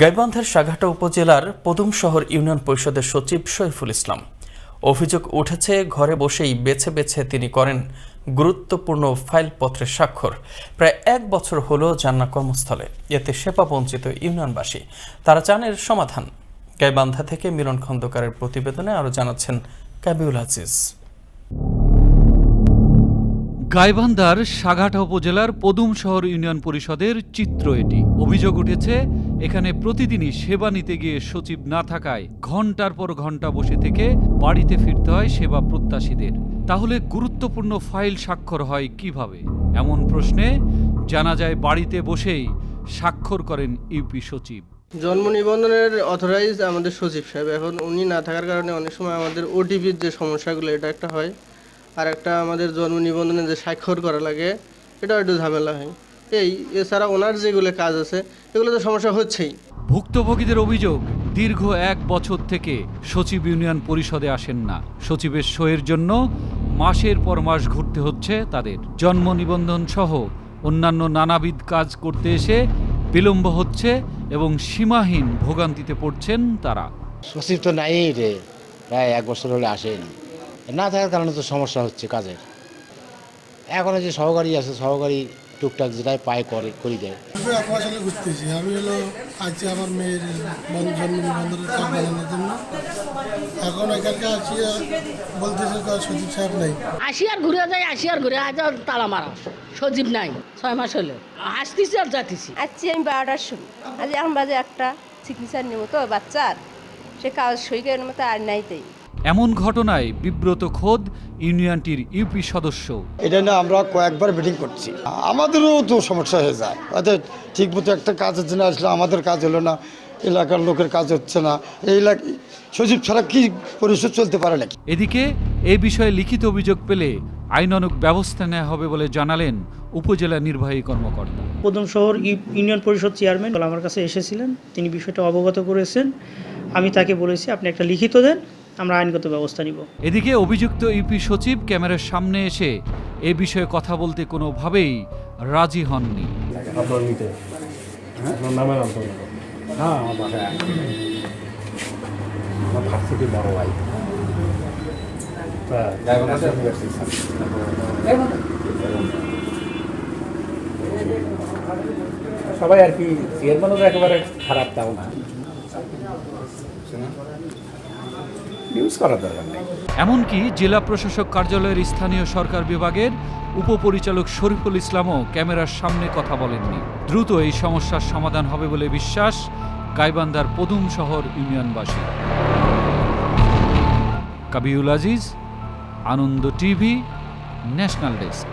গাইবান্ধার সাঘাটা উপজেলার পদুম শহর ইউনিয়ন পরিষদের সচিব শরীফুল ইসলাম। অভিযোগ উঠেছে, ঘরে বসেই বেছে বেছে তিনি করেন গুরুত্বপূর্ণ ফাইলপত্রের স্বাক্ষর। প্রায় এক বছর হলো জান্না কর্মস্থলে। এতে সেবা বঞ্চিত ইউনিয়নবাসী। তারা চান এর সমাধান। গাইবান্ধা থেকে মিলন খন্দকারের প্রতিবেদনে আরও জানাচ্ছেন কাবিউল আজিজ। গাইবান্ধার সাঘাটা উপজেলার পদুম শহর ইউনিয়ন পরিষদের চিত্র এটি। অভিযোগ উঠেছে, এখানে প্রতিদিনই সেবা নিতে গিয়ে সচিব না থাকায় ঘণ্টার পর ঘণ্টা বসে থেকে বাড়িতে ফিরতে হয় সেবা প্রত্যাশীদের। তাহলে গুরুত্বপূর্ণ ফাইল স্বাক্ষর হয় কীভাবে? এমন প্রশ্নে জানা যায়, বাড়িতে বসেই স্বাক্ষর করেন ইউপি সচিব। জন্ম নিবন্ধনের অথরাইজ আমাদের সচিব সাহেব। এখন উনি না থাকার কারণে অনেক সময় আমাদের ওটিপির যে সমস্যাগুলো, এটা একটা হয়। আর একটা আমাদের জন্ম নিবন্ধনে যে স্বাক্ষর করা লাগে এটাও একটু ঝামেলা হয়। এই এছাড়া ওনার যেগুলো কাজ আছে এগুলো তো সমস্যা হচ্ছেই। ভুক্তভোগীদের অভিযোগ দীর্ঘ এক বছর থেকে সচিব ইউনিয়ন পরিষদে আসেন না। সচিবের সইয়ের জন্য মাসের পর মাস ঘুরতে হচ্ছে তাদের। জন্ম নিবন্ধন সহ অন্যান্য নানাবিধ কাজ করতে এসে বিলম্ব হচ্ছে এবং সীমাহীন ভোগান্তিতে পড়ছেন তারা। সচিব তো নাই রে প্রায় এক বছর হলে আসেনি। না থাকার কারণে তো সমস্যা হচ্ছে কাজের। এখন যে সহকারী আছে সহকারী টুকটাক যেটাই পায় করে করি দেয়। আমি এক ঘুরতেছি। আমি হলো আজকে আমার মেয়ের বানানোর জন্য। এখন এখানকার আছি বলতেছে তো সচিব সাহেব নেই। আসি আর ঘুরে যাই আসি আর ঘুরে আজ আর তালা মারা। সজীব নাই ছয় মাস হলো। আসতেছি আর যাতেছি আজকে আমি বারোটার সময়। আজ এখন বাজে একটা চিকিৎসার নেব তো বাচ্চার। সে কাগজ সই করার মতো আর নাই তাই। এমন ঘটনায় বিব্রত খোদ ইউনিয়নটির ইউপি সদস্য। এটা নিয়ে আমরা কয়েকবার মিটিং করছি। আমাদেরও তো সমস্যা হয়ে যায়। অর্থাৎ ঠিক মতো একটা কাজের জন্য আসলে আমাদের কাজ হলো না এলাকার লোকের কাজ হচ্ছে না। এই এলাকা সচিব ছাড়া কি পরিষদ চলতে পারে নাকি? এদিকে এ বিষয়ে লিখিত অভিযোগ পেলে আইনানুগ ব্যবস্থা নেওয়া হবে বলে জানালেন উপজেলা নির্বাহী কর্মকর্তা। পদম শহর ইউ- ইউনিয়ন পরিষদ চেয়ারম্যান আমার কাছে এসেছিলেন। তিনি বিষয়টা অবগত করেছেন। আমি তাকে বলেছি আপনি একটা লিখিত দেন। আমরা আইনগত ব্যবস্থা নিব। এদিকে অভিযুক্ত ইউপি সচিব ক্যামেরার সামনে এসে এ বিষয়ে কথা বলতে কোনোভাবেই রাজি হননি। সবাই আর কি চেয়ারম্যানও একেবারে খারাপ তাও না। ইউজ করার দরকার নেই। এমনকি জেলা প্রশাসক কার্যালয়ের স্থানীয় সরকার বিভাগের উপপরিচালক শরীফুল ইসলামও ক্যামেরার সামনে কথা বলেননি। দ্রুত এই সমস্যার সমাধান হবে বলে বিশ্বাস গাইবান্ধার Padum Shahar ইউনিয়নবাসী। Kabiul Aziz, Ananda TV, national desk.